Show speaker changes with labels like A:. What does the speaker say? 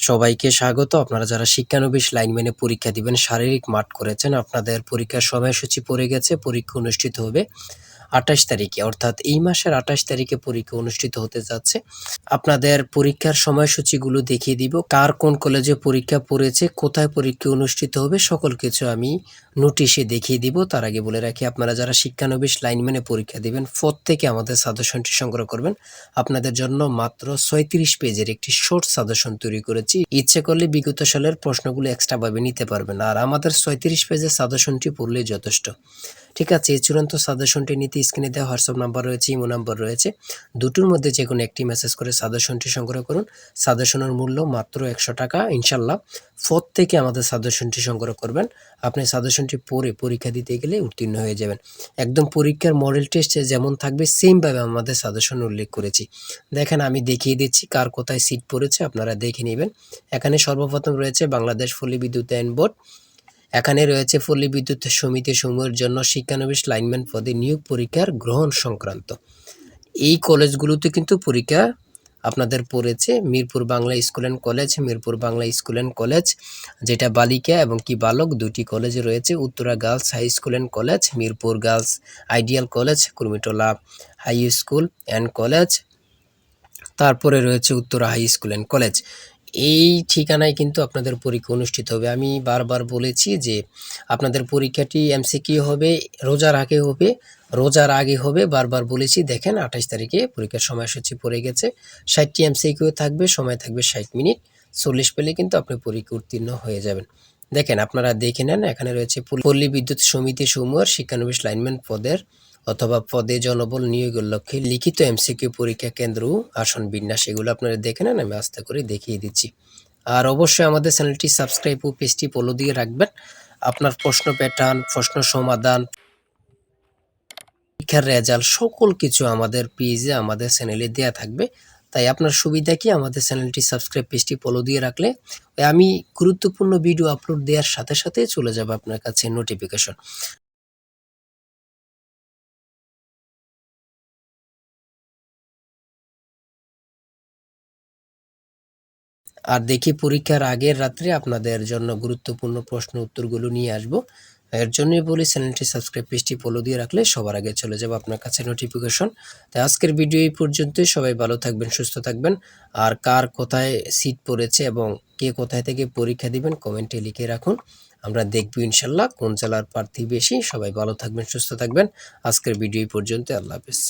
A: সবাইকে স্বাগত। আপনারা যারা শিক্ষানবিশ লাইনম্যানে পরীক্ষা দিবেন, শারীরিক মাঠ করেছেন, আপনাদের পরীক্ষার সময়সূচি পড়ে গেছে, পরীক্ষা অনুষ্ঠিত হবে। আঠাশ তারিখে, অর্থাৎ এই মাসের আঠাশ তারিখে পরীক্ষা অনুষ্ঠিত হতে যাচ্ছে। আপনাদের পরীক্ষার সময়সূচিগুলো দেখিয়ে দিব। কার কোন কলেজে পরীক্ষা পড়েছে, কোথায় পরীক্ষা অনুষ্ঠিত হবে, সকল কিছু আমি নোটিশে দেখিয়ে দিব। তার আগে বলে রাখি, আপনারা যারা শিক্ষানবিশ লাইনম্যানে পরীক্ষা দিবেন থেকে আমাদের সাজেশনটি সংগ্রহ করবেন। আপনাদের জন্য মাত্র ছয়ত্রিশ পেজের একটি শর্ট সাজেশন তৈরি করেছি। ইচ্ছে করলে বিগত সালের প্রশ্নগুলো এক্সট্রা ভাবে নিতে পারবেন। আর আমাদের ছয়ত্রিশ পেজের সাজেশনটি পড়লেই যথেষ্ট। ঠিক আছে, চূড়ান্ত সাজেশনটি নিতে স্ক্রিনে দেওয়া হোয়াটসঅ্যাপ নাম্বার রয়েছে, ইমো নাম্বার রয়েছে। দুটোর মধ্যে যে কোনো একটি মেসেজ করে সাজেশনটি সংগ্রহ করুন। সাজেশনের মূল্য মাত্র একশো টাকা ইনশাল্লাহ ফোর থেকে আমাদের সাজেশনটি সংগ্রহ করবেন। আপনি সাজেশনটি পড়ে পরীক্ষা দিতে গেলে উত্তীর্ণ হয়ে যাবেন। একদম পরীক্ষার মডেল টেস্টে যেমন থাকবে সেমভাবে আমাদের সাজেশন উল্লেখ করেছি। দেখেন, আমি দেখিয়ে দিচ্ছি কার কোথায় সিট পড়েছে, আপনারা দেখে নেবেন। এখানে সর্বপ্রথম রয়েছে বাংলাদেশ ফলি বিদ্যুৎ আইন বোর্ড। এখানে রয়েছে পল্লী বিদ্যুৎ সমিতি সমূহের জন্য শিক্ষানবিশ লাইনম্যান পদে নিয়োগ পরীক্ষার গ্রহণ সংক্রান্ত। এই কলেজগুলোতে কিন্তু পরীক্ষা আপনাদের পড়েছে Mirpur Bangla school and college, Mirpur Bangla school and college, যেটা বালিকা এবং কি বালক দুটি কলেজে রয়েছে, Uttara girls high school and college, Mirpur girls ideal college Kurmitola high school and college, তারপরে রয়েছে Uttara high school and college. এই ঠিকানায় কিন্তু আপনাদের পরীক্ষা অনুষ্ঠিত হবে। আমি বারবার বলেছি যে আপনাদের পরীক্ষাটি এমসিকিউ হবে, রোজার আগে হবে, রোজার আগে হবে। বারবার বলেছি, দেখেন আঠাশ তারিখে পরীক্ষার সময়সূচি পড়ে গেছে। ষাটটি এমসিকিউ থাকবে, সময় থাকবে ষাট মিনিট। চল্লিশ পেলে কিন্তু আপনি পরীক্ষা উত্তীর্ণ হয়ে যাবেন। দেখেন, আপনারা দেখে নেন, এখানে রয়েছে পল্লী বিদ্যুৎ সমিতি সমূহের শিক্ষানবিশ লাইনম্যান পদের অথবা পদে জনবল নিয়োগের লক্ষ্যে লিখিত এমসিকিউ পরীক্ষা কেন্দ্র, আসন বিন্যাস, এগুলো আপনারা দেখে নেন, আমি আস্তে করে দেখিয়ে দিচ্ছি। আর অবশ্যই আমাদের চ্যানেলটি সাবস্ক্রাইব ও পেজটি ফলো দিয়ে রাখবেন। আপনার প্রশ্ন প্যাটার্ন, প্রশ্ন সমাধান, পরীক্ষার রেজাল্ট, সকল কিছু আমাদের পেজে, আমাদের চ্যানেলে দেয়া থাকবে। তাই আপনার সুবিধা কি? আমাদের চ্যানেলটি সাবস্ক্রাইব, পেজটি ফলো দিয়ে রাখলে আমি গুরুত্বপূর্ণ ভিডিও আপলোড দেওয়ার সাথে সাথে চলে যাবে আপনার কাছে নোটিফিকেশন। আর দেখি পরীক্ষার আগের রাত্রে আপনাদের জন্য গুরুত্বপূর্ণ প্রশ্ন উত্তরগুলো নিয়ে আসব। এর জন্যই বলি, চ্যানেলটি সাবস্ক্রাইব পেজটি ফলো দিয়ে রাখলে সবার আগে চলে যাবে আপনার কাছে নোটিফিকেশন তাই আজকের ভিডিও এই পর্যন্তই, সবাই ভালো থাকবেন, সুস্থ থাকবেন। আর কার কোথায় সিট পড়েছে এবং কে কোথায় থেকে পরীক্ষা দিবেন কমেন্টে লিখে রাখুন। আমরা দেখব ইনশাল্লাহ কোন জেলার প্রার্থী বেশি। সবাই ভালো থাকবেন, সুস্থ থাকবেন। আজকের ভিডিও এই পর্যন্ত আল্লাহ হাফিজ।